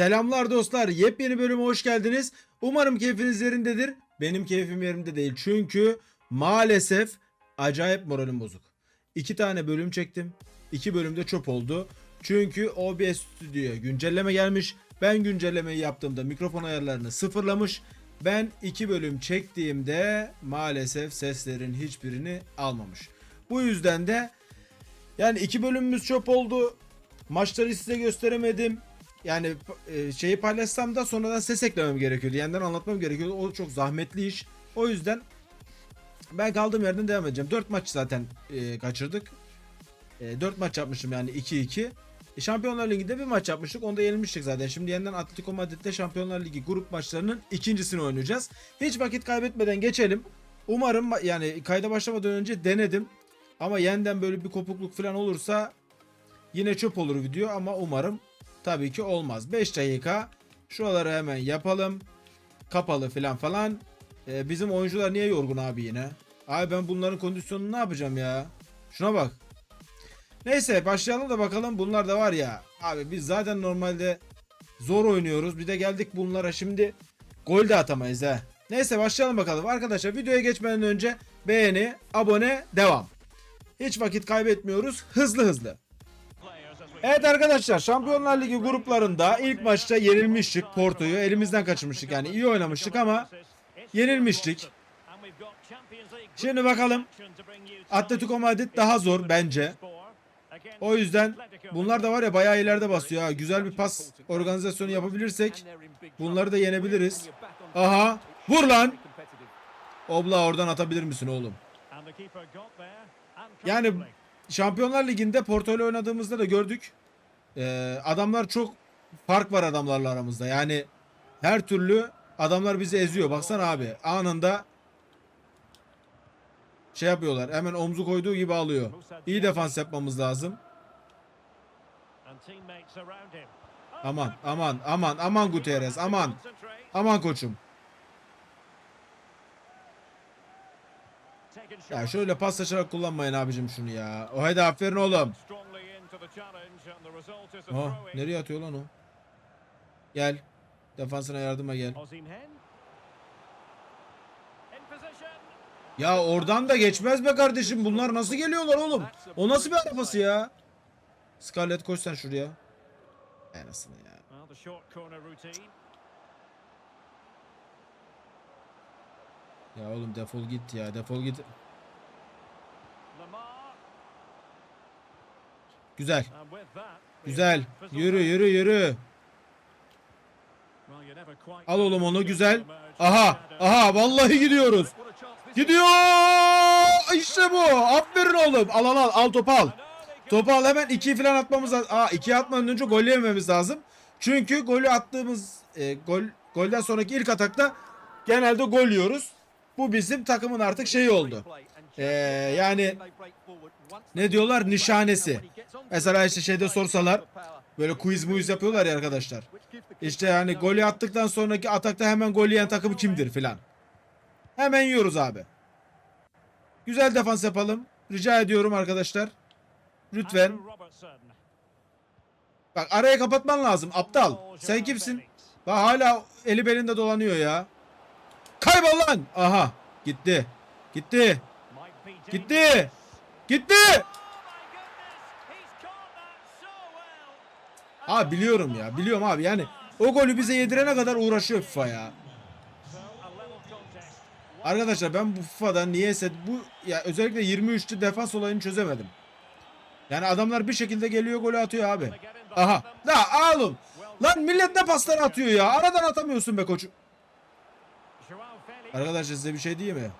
Selamlar dostlar. Yepyeni bölüme hoş geldiniz. Umarım keyfiniz yerindedir. Benim keyfim yerimde değil. Çünkü maalesef acayip moralim bozuk. İki tane bölüm çektim. İki bölümde çöp oldu. Çünkü OBS Studio'ya güncelleme gelmiş. Ben güncellemeyi yaptığımda mikrofon ayarlarını sıfırlamış. Ben iki bölüm çektiğimde maalesef seslerin hiçbirini almamış. Bu yüzden de yani iki bölümümüz çöp oldu. Maçları size gösteremedim. Yani e, şeyi paylaşsam da sonradan ses eklemem gerekiyordu. Yeniden anlatmam gerekiyordu. O çok zahmetli iş. O yüzden ben kaldığım yerden devam edeceğim. 4 maç zaten e, kaçırdık. E, 4 maç yapmışım yani 2-2. E, Şampiyonlar Ligi'nde bir maç yapmıştık. Onda yenilmiştik zaten. Şimdi yeniden Atletico Madrid'de Şampiyonlar Ligi grup maçlarının ikincisini oynayacağız. Hiç vakit kaybetmeden geçelim. Umarım yani kayda başlamadan önce denedim. Ama yeniden böyle bir kopukluk falan olursa yine çöp olur video ama umarım tabii ki olmaz. 5 dakika şuraları hemen yapalım. Kapalı falan falan. Ee, bizim oyuncular niye yorgun abi yine? Abi ben bunların kondisyonunu ne yapacağım ya? Şuna bak. Neyse başlayalım da bakalım bunlar da var ya. Abi biz zaten normalde zor oynuyoruz. Bir de geldik bunlara şimdi gol de atamayız ha. Neyse başlayalım bakalım. Arkadaşlar videoya geçmeden önce beğeni, abone, devam. Hiç vakit kaybetmiyoruz. Hızlı hızlı. Evet arkadaşlar Şampiyonlar Ligi gruplarında ilk maçta yenilmiştik Porto'yu. Elimizden kaçırmıştık yani iyi oynamıştık ama yenilmiştik. Şimdi bakalım. Atletico Madrid daha zor bence. O yüzden bunlar da var ya bayağı ileride basıyor ha. Güzel bir pas organizasyonu yapabilirsek bunları da yenebiliriz. Aha vur lan. Obla oradan atabilir misin oğlum? Yani Şampiyonlar Ligi'nde Porto ile oynadığımızda da gördük. Ee, adamlar çok fark var adamlarla aramızda. Yani her türlü adamlar bizi eziyor. Baksana abi anında şey yapıyorlar. Hemen omzu koyduğu gibi alıyor. İyi defans yapmamız lazım. Aman aman aman aman Gutierrez aman. Aman koçum. Ya şöyle pas saçarak kullanmayın abicim şunu ya. O hadi aferin oğlum. Oh, nereye atıyor lan o? Gel. Defansına yardıma gel. Ya oradan da geçmez be kardeşim. Bunlar nasıl geliyorlar oğlum? O nasıl bir arabası ya? Scarlett koş sen şuraya. Anasını ya. Ya oğlum defol git ya. Defol git. Güzel. Güzel. Yürü yürü yürü. Al oğlum onu güzel. Aha. Aha vallahi gidiyoruz. Gidiyor. İşte bu. Aferin oğlum. Al al al. Al topu al. Topu al hemen 2 falan atmamız lazım. Aa 2 atmadan önce gol yememiz lazım. Çünkü golü attığımız e, gol golden sonraki ilk atakta genelde gol yiyoruz. Bu bizim takımın artık şeyi oldu. Ee, yani ne diyorlar nişanesi. Mesela işte şeyde sorsalar böyle quiz muiz yapıyorlar ya arkadaşlar. İşte yani golü attıktan sonraki atakta hemen gol yiyen takım kimdir filan. Hemen yiyoruz abi. Güzel defans yapalım. Rica ediyorum arkadaşlar. Lütfen. Bak araya kapatman lazım aptal. Sen kimsin? Bak hala eli belinde dolanıyor ya. Kaybol lan. Aha. Gitti. Gitti. Gitti. Gitti. Abi biliyorum ya. Biliyorum abi. Yani o golü bize yedirene kadar uğraşıyor FIFA ya. Arkadaşlar ben bu FIFA'da niyeyse bu ya özellikle 23'lü defans olayını çözemedim. Yani adamlar bir şekilde geliyor golü atıyor abi. Aha. La oğlum. Lan millet ne paslar atıyor ya. Aradan atamıyorsun be koçum. Arkadaşlar size bir şey diyeyim mi?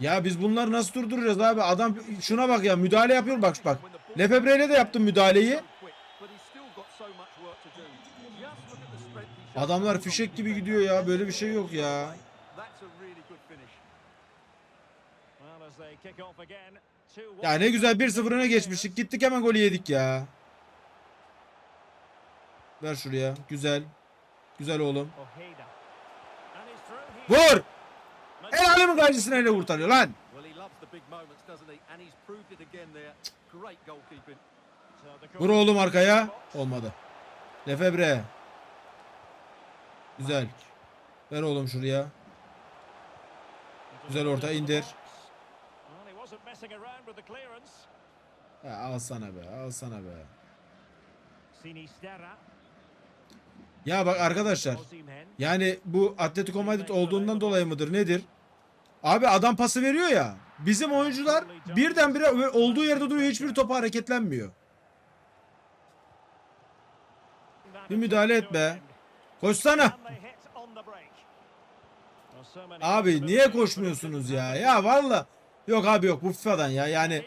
Ya biz bunları nasıl durduracağız abi? Adam şuna bak ya müdahale yapıyor bak bak. Lefebvre'yle de yaptım müdahaleyi. Adamlar fişek gibi gidiyor ya. Böyle bir şey yok ya. Ya ne güzel 1-0 öne geçmiştik. Gittik hemen golü yedik ya. Ver şuraya. Güzel. Güzel oğlum. Vur! El alemin karşısına ele kurtarıyor lan. Vur oğlum arkaya. Olmadı. Lefebre. Güzel. Ver oğlum şuraya. Güzel orta indir. Ya al sana be. Al sana be. Ya bak arkadaşlar. Yani bu Atletico Madrid olduğundan dolayı mıdır nedir? Abi adam pası veriyor ya. Bizim oyuncular birdenbire olduğu yerde duruyor hiçbir topa hareketlenmiyor. Bir müdahale et be. Koşsana. Abi niye koşmuyorsunuz ya? Ya valla. Yok abi yok bu FIFA'dan ya yani.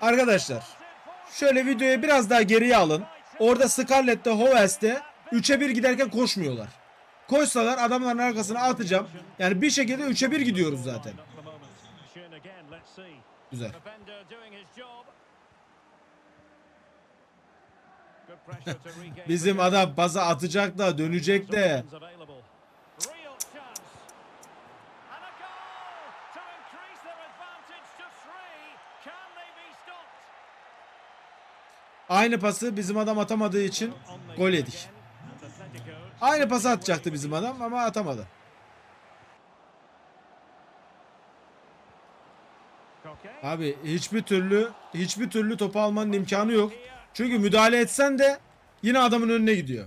Arkadaşlar şöyle videoyu biraz daha geriye alın. Orada Scarlett'te Hoves'te 3'e 1 giderken koşmuyorlar. Koşsalar adamların arkasına atacağım. Yani bir şekilde 3'e 1 gidiyoruz zaten. Güzel. Bizim adam pası atacak da dönecek de. Aynı pası bizim adam atamadığı için gol yedik. Aynı pası atacaktı bizim adam ama atamadı. Abi hiçbir türlü hiçbir türlü topu almanın imkanı yok. Çünkü müdahale etsen de yine adamın önüne gidiyor.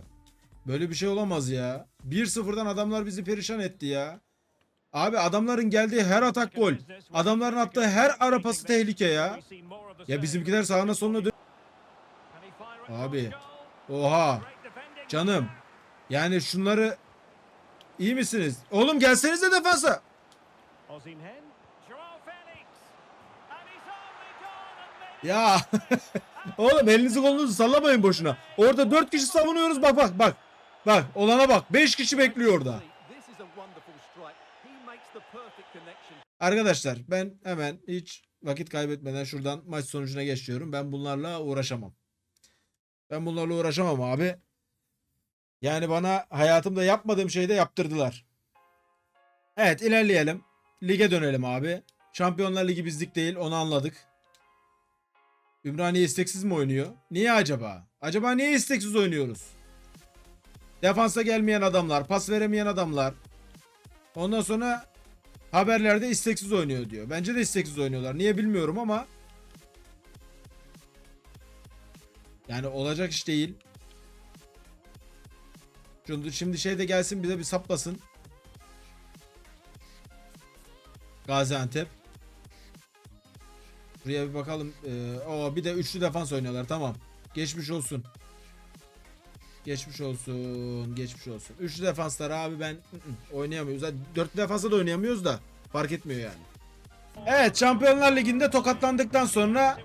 Böyle bir şey olamaz ya. 1-0'dan adamlar bizi perişan etti ya. Abi adamların geldiği her atak gol. Adamların attığı her ara pası tehlike ya. Ya bizimkiler sağına soluna dön. Abi. Oha. Canım. Yani şunları iyi misiniz? Oğlum gelsenize defansa. Ya. Oğlum elinizi kolunuzu sallamayın boşuna. Orada 4 kişi savunuyoruz bak bak bak. Bak olana bak 5 kişi bekliyor orada. Arkadaşlar ben hemen hiç vakit kaybetmeden şuradan maç sonucuna geçiyorum. Ben bunlarla uğraşamam. Ben bunlarla uğraşamam abi. Yani bana hayatımda yapmadığım şeyi de yaptırdılar. Evet ilerleyelim. Lige dönelim abi. Şampiyonlar Ligi bizlik değil onu anladık. Ümraniye isteksiz mi oynuyor? Niye acaba? Acaba niye isteksiz oynuyoruz? Defansa gelmeyen adamlar, pas veremeyen adamlar. Ondan sonra haberlerde isteksiz oynuyor diyor. Bence de isteksiz oynuyorlar. Niye bilmiyorum ama yani olacak iş değil. Şimdi, şey de gelsin bize bir saplasın. Gaziantep. Buraya bir bakalım. Ee, o bir de üçlü defans oynuyorlar. Tamam. Geçmiş olsun. Geçmiş olsun. Geçmiş olsun. Üçlü defanslar abi ben ı ı, oynayamıyoruz. Dörtlü defansa da oynayamıyoruz da fark etmiyor yani. Evet Şampiyonlar Ligi'nde tokatlandıktan sonra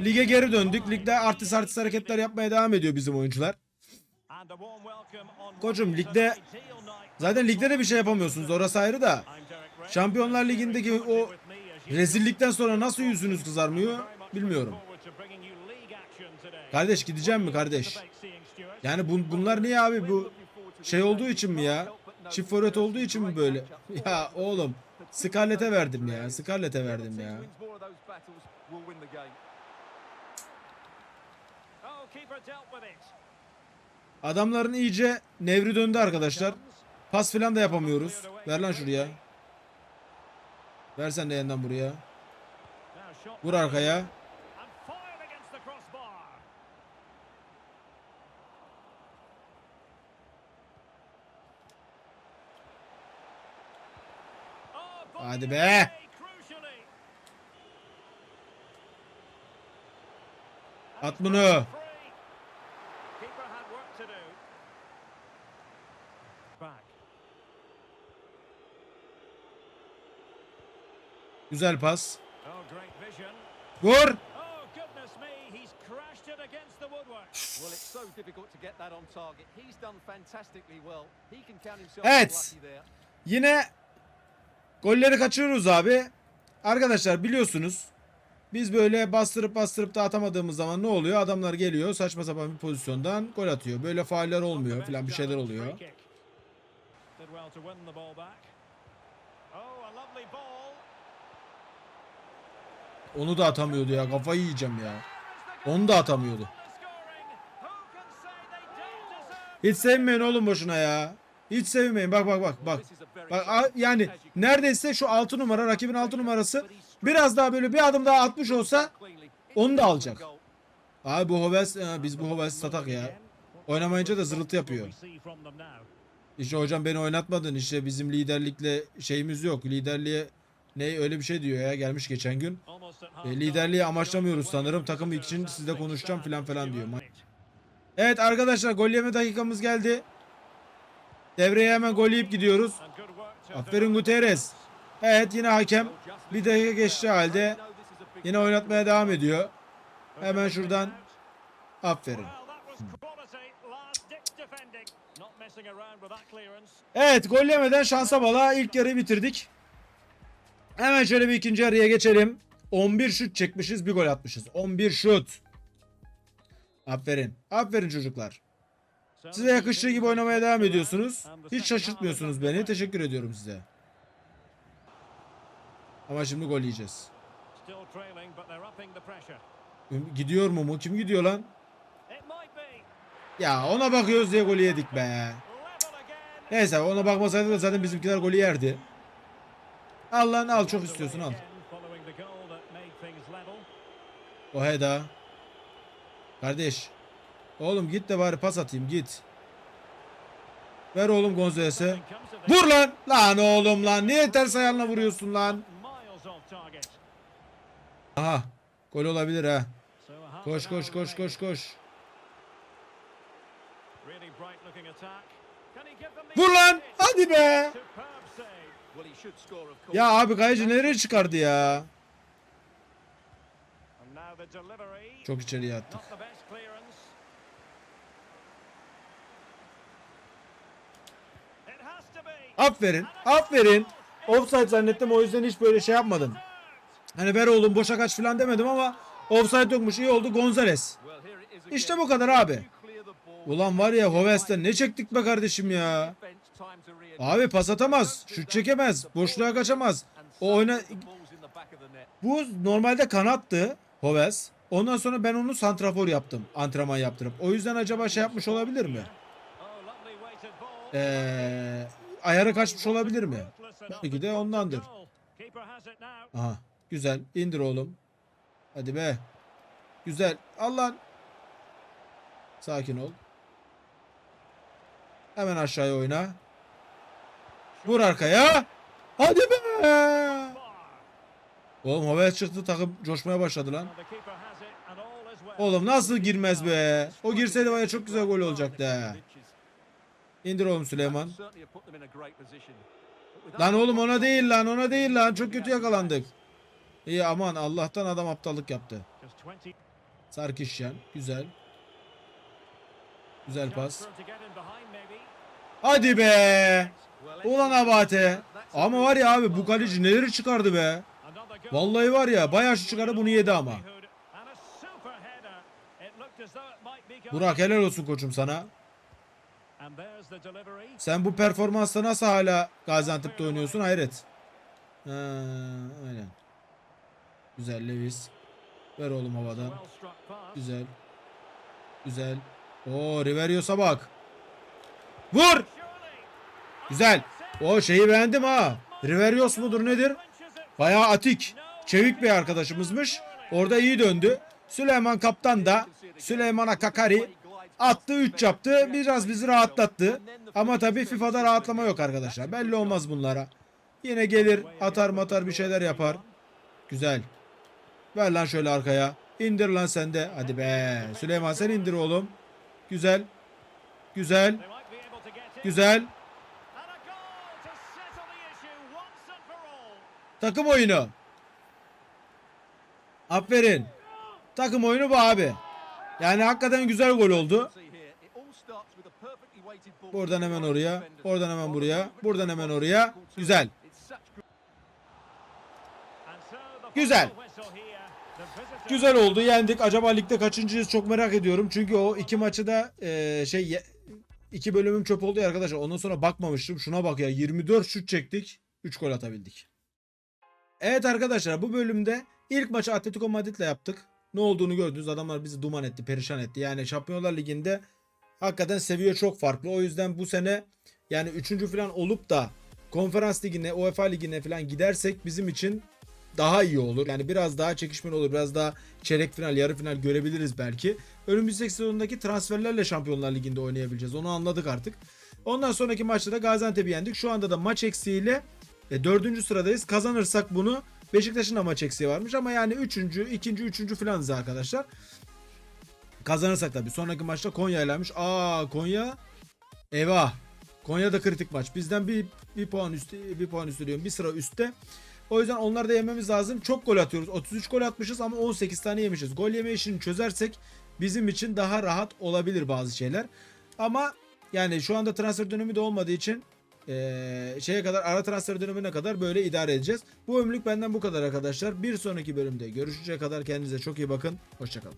lige geri döndük. Ligde artist artist hareketler yapmaya devam ediyor bizim oyuncular. Koçum ligde zaten ligde de bir şey yapamıyorsunuz orası ayrı da. Şampiyonlar Ligi'ndeki o rezillikten sonra nasıl yüzünüz kızarmıyor bilmiyorum. Kardeş gideceğim mi kardeş? Yani bun- bunlar niye abi bu şey olduğu için mi ya? Çift forvet olduğu için mi böyle? Ya oğlum Scarlett'e verdim ya. Scarlett'e verdim ya. Adamların iyice nevri döndü arkadaşlar. Pas falan da yapamıyoruz. Ver lan şuraya. Ver sen de yeniden buraya. Vur arkaya. Hadi be. At bunu. Can count himself Evet. lucky there. Yine golleri kaçırıyoruz abi. Arkadaşlar biliyorsunuz biz böyle bastırıp bastırıp da atamadığımız zaman ne oluyor? Adamlar geliyor saçma sapan bir pozisyondan gol atıyor. Böyle fauller olmuyor falan bir şeyler oluyor. Onu da atamıyordu ya. Kafayı yiyeceğim ya. Onu da atamıyordu. Hiç sevmeyin oğlum boşuna ya. Hiç sevmeyin. Bak bak bak bak. Bak yani neredeyse şu 6 numara rakibin 6 numarası biraz daha böyle bir adım daha atmış olsa onu da alacak. Abi bu Hoves ha, biz bu Hoves satak ya. Oynamayınca da zırıltı yapıyor. İşte hocam beni oynatmadın işte bizim liderlikle şeyimiz yok. Liderliğe ne öyle bir şey diyor ya gelmiş geçen gün. E, liderliği amaçlamıyoruz sanırım. Takım için sizle konuşacağım filan falan diyor. Evet arkadaşlar gol yeme dakikamız geldi. Devreye hemen gol yiyip gidiyoruz. Aferin Gutierrez. Evet yine hakem bir dakika geçti halde yine oynatmaya devam ediyor. Hemen şuradan aferin. Evet gol yemeden şansa bala ilk yarıyı bitirdik. Hemen şöyle bir ikinci yarıya geçelim. 11 şut çekmişiz bir gol atmışız. 11 şut. Aferin. Aferin çocuklar. Size yakıştığı gibi oynamaya devam ediyorsunuz. Hiç şaşırtmıyorsunuz beni. Teşekkür ediyorum size. Ama şimdi gol yiyeceğiz. Gidiyor mu mu? Kim gidiyor lan? Ya ona bakıyoruz diye golü yedik be. Neyse ona bakmasaydı da zaten bizimkiler golü yerdi. Al lan al çok istiyorsun al. Oheda. Kardeş. Oğlum git de bari pas atayım git. Ver oğlum Gonzales'e. Vur lan. Lan oğlum lan. Niye ters ayağınla vuruyorsun lan? Aha. Gol olabilir ha. Koş koş koş koş koş. Vur lan. Hadi be. Ya abi kayıcı nereye çıkardı ya? Çok içeriye attık. Aferin. Aferin. Offside zannettim o yüzden hiç böyle şey yapmadım. Hani ver oğlum boşa kaç falan demedim ama offside yokmuş iyi oldu Gonzales. İşte bu kadar abi. Ulan var ya Hoves'ten ne çektik be kardeşim ya. Abi pas atamaz. Şut çekemez. Boşluğa kaçamaz. O oyna... Bu normalde kanattı Hoves. Ondan sonra ben onu santrafor yaptım. Antrenman yaptırıp. O yüzden acaba şey yapmış olabilir mi? Ee, ayarı kaçmış olabilir mi? Belki de ondandır. Aha. Güzel. İndir oğlum. Hadi be. Güzel. Allah. Sakin ol. Hemen aşağıya oyna. Vur arkaya. Hadi be. Oğlum havaya çıktı takım coşmaya başladı lan. Oğlum nasıl girmez be? O girseydi var ya çok güzel gol olacaktı. İndir oğlum Süleyman. Lan oğlum ona değil lan ona değil lan. Çok kötü yakalandık. İyi aman Allah'tan adam aptallık yaptı. Sarkişyan güzel. Güzel pas. Hadi be. Ulan Abate. Ama var ya abi bu kaleci neleri çıkardı be. Vallahi var ya bayağı şu çıkardı bunu yedi ama. Burak helal olsun koçum sana. Sen bu performansla nasıl hala Gaziantep'te oynuyorsun hayret. Ha, aynen. Güzel Lewis. Ver oğlum havadan. Güzel. Güzel. Oo Riverios'a bak. Vur. Güzel. O şeyi beğendim ha. Riverios mudur nedir? Bayağı atik. Çevik bir arkadaşımızmış. Orada iyi döndü. Süleyman kaptan da Süleyman'a Kakari attı 3 yaptı. Biraz bizi rahatlattı. Ama tabii FIFA'da rahatlama yok arkadaşlar. Belli olmaz bunlara. Yine gelir atar matar bir şeyler yapar. Güzel. Ver lan şöyle arkaya. İndir lan sen de. Hadi be. Süleyman sen indir oğlum. Güzel. Güzel. Güzel. Takım oyunu. Aferin. Takım oyunu bu abi. Yani hakikaten güzel gol oldu. Buradan hemen oraya. Oradan hemen buraya. Buradan hemen oraya. Güzel. Güzel. Güzel oldu. Yendik. Acaba ligde kaçıncıyız çok merak ediyorum. Çünkü o iki maçı da e, şey iki bölümüm çöp oldu ya arkadaşlar. Ondan sonra bakmamıştım. Şuna bak ya 24 şut çektik. 3 gol atabildik. Evet arkadaşlar bu bölümde ilk maçı Atletico Madrid'le yaptık. Ne olduğunu gördünüz. Adamlar bizi duman etti, perişan etti. Yani Şampiyonlar Ligi'nde hakikaten seviye çok farklı. O yüzden bu sene yani 3. falan olup da Konferans Ligi'ne, UEFA Ligi'ne falan gidersek bizim için daha iyi olur. Yani biraz daha çekişmeli olur. Biraz daha çeyrek final, yarı final görebiliriz belki. Önümüzdeki sezondaki transferlerle Şampiyonlar Ligi'nde oynayabileceğiz. Onu anladık artık. Ondan sonraki maçta da Gaziantep'i yendik. Şu anda da maç eksiğiyle e, dördüncü sıradayız. Kazanırsak bunu Beşiktaş'ın da maç eksiği varmış ama yani üçüncü, ikinci, üçüncü falanız arkadaşlar. Kazanırsak tabii. Sonraki maçta Konya ilermiş. Aa Konya. Eyvah. Konya da kritik maç. Bizden bir, bir puan üstü, bir puan üstü diyorum. Bir sıra üstte. O yüzden onları da yememiz lazım. Çok gol atıyoruz. 33 gol atmışız ama 18 tane yemişiz. Gol yeme işini çözersek bizim için daha rahat olabilir bazı şeyler. Ama yani şu anda transfer dönemi de olmadığı için eee, şeye kadar ara transfer dönemine kadar böyle idare edeceğiz. Bu ömürlük benden bu kadar arkadaşlar. Bir sonraki bölümde görüşünceye kadar kendinize çok iyi bakın. Hoşçakalın.